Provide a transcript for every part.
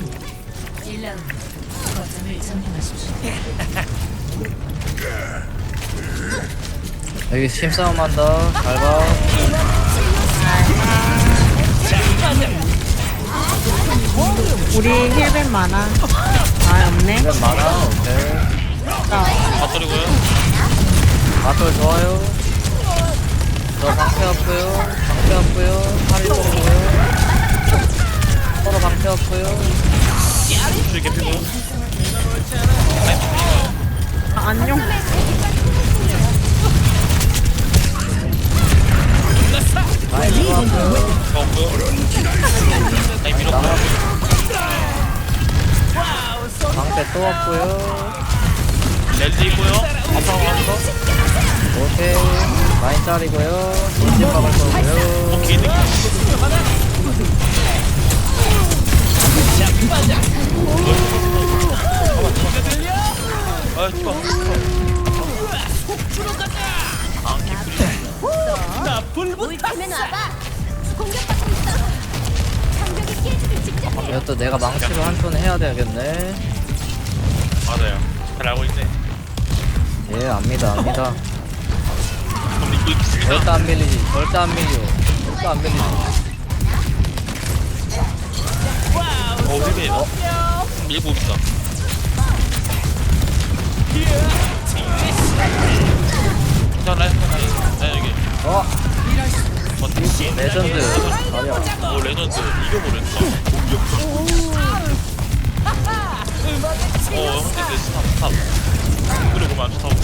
1라운드 거점을 점령하십시오. 여기 힘싸움 한다. 잘 봐. 우리 힐벤 많아. 아, 없네. 이건 많아. 오케이. 다 떨리고요. 마돌 좋아요. 저. 방패 아프요. 줄 개피고. 아, 안녕. 밀었고. 방패 또 아프요. 렐지 있고요. 하는 거. 오케이. 라인 짜리고요. 본진 박을 거고요. 어, 개이 득. 아. 공격받고 있어. 장벽이 깨지기 직전. 이것도 내가 망치로 한 톤 해야 되겠네. 맞아요. 잘 알고 있네. 예, 압니다, 압니다. 그럼 믿고 있습니다. 절대 안 밀리지. 절대 안 밀려. 절대 안 밀리지. 어, 힐베. 어? 밀고 옵시다. 자, 라인, 라인, 여기. 어, 어, 레전드. 어, 레전드. 이겨버렸어. 어, 내 스탑, 스탑. 그리고 안 좋다고.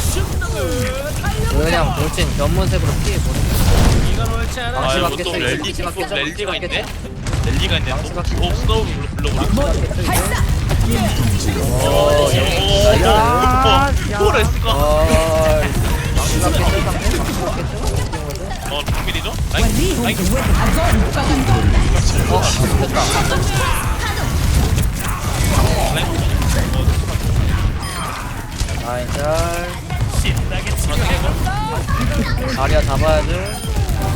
그냥 돌진 견문색으로 피해 보는 아, 이거 또. 랠리, 또? 랠리가 있네? 랠리가 있네. 또, 오, 야, 포레스가. 어, 망치 맞겠죠, 상대? 망치 맞겠죠? 어, 정밀이죠? 라인, 라인. 어, 됐다. 라인. 라인 잘. 다리야 잡아야 돼.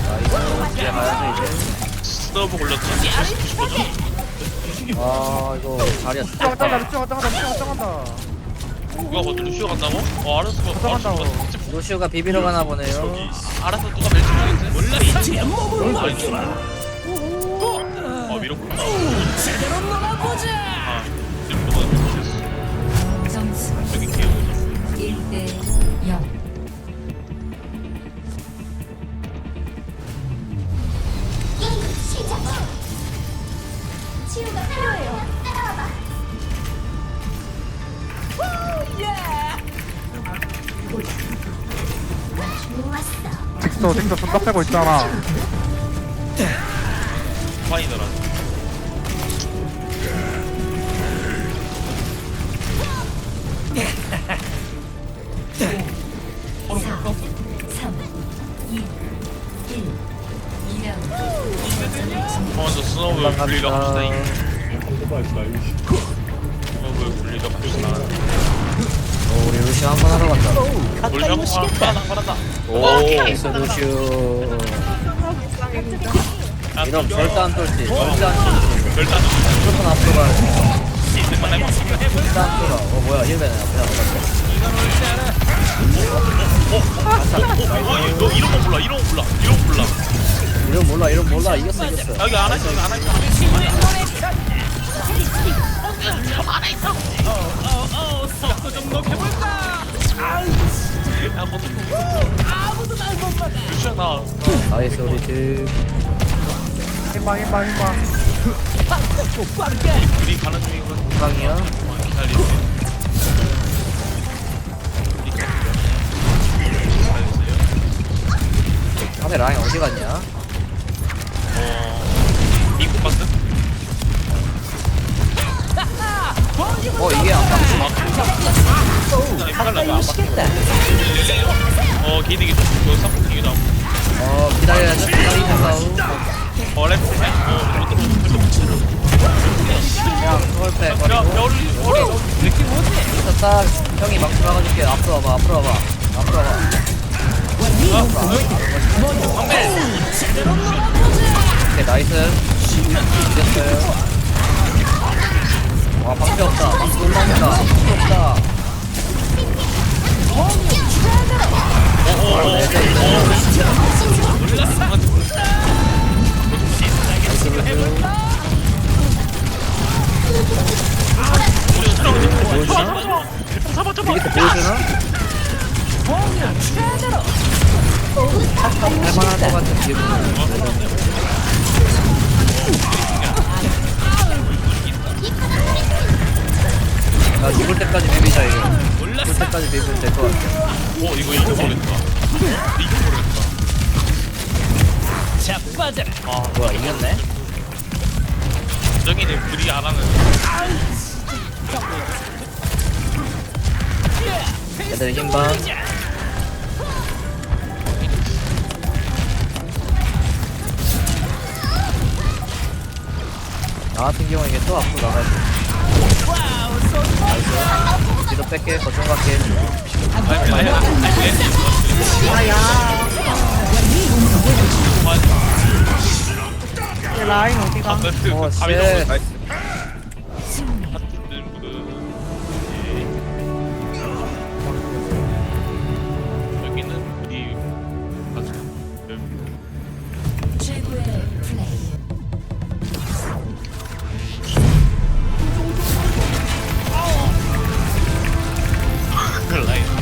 나이스. 이제 가야죠, 이제. 스노우브 걸렸죠? 99죠? 아, 이거 다리야 짱 짱다 짱 짱다 짱 짱한다 누가 먼저 루시오 간다고? 어, 알았어. 간다고. 알았어. 루시오가 비비러 가나 보네요. 알았어. 누가 멜치 모르겠지? 몰라. 아니지. 어, 밀었구나. 아, 지금 치유가 필요해요. 따라와봐. 좋았어. 직도 직도 존나 빼고 있잖아 파이더라. 사, 먼저 분리를 합시다. 이. 올라갑니다. 스노우를 분리를 합시다. 어, 우리 루시오 한번 하러 간다. 우리 형 하나 하나 오, 나이스 루시오. 아, 이런 절대 안 돌지. 절대 안 돌지. 별단 무조건 앞으로 가야 해봐. 절대 안 돌아. 어, 뭐야. 앞에 나갔어. 어, 너 이런 거 몰라. 이런 거 몰라. 이런 거 몰라. 이런 몰라, 이런 몰라. 이겼어, 이겼어. 여기 안 했어. 여기 안 했어. 야, 뭐 아무도 날못 막아. 루시아 나. 나이스, 우리 팀. 힘방 힘방 힘방 우리 가는. 기다리세요. 우리. 기다리세요. 앞에 라인 어디 갔냐? 어, 입국 봤어? 어, 이게 안 박지. 어, 기득이 좀 쌍둥이가 나오고. 어, 기다려야 돼. 어, 랩. 어. 여기서 딱 형이 막 들어가줄게. 앞으로 와봐, 앞으로 와봐. 앞으로 와봐. 오케이, 나이스. 이겼어요. 방패 없다. 방패 올라온다. 방패 없다. 바로 이거. 잡아 잡아 이게 보여주나? 할만할 것 같은 기분. 나 죽을 때까지 비비자 이거. 죽을 때까지 비비면 될 것 같아. 어 이거 이겨버렸다 이겨버렸다 아 뭐야 이겼네? 정인이 불이 안 하는 애들 힘방. 나 같은 경우에 이게 또 앞으로 나가지. 나이스. 뒤로 뺄게, 거점 갈게. 아 우리 라인 어디가? 어, 세. 플레이 아, 어. 라인.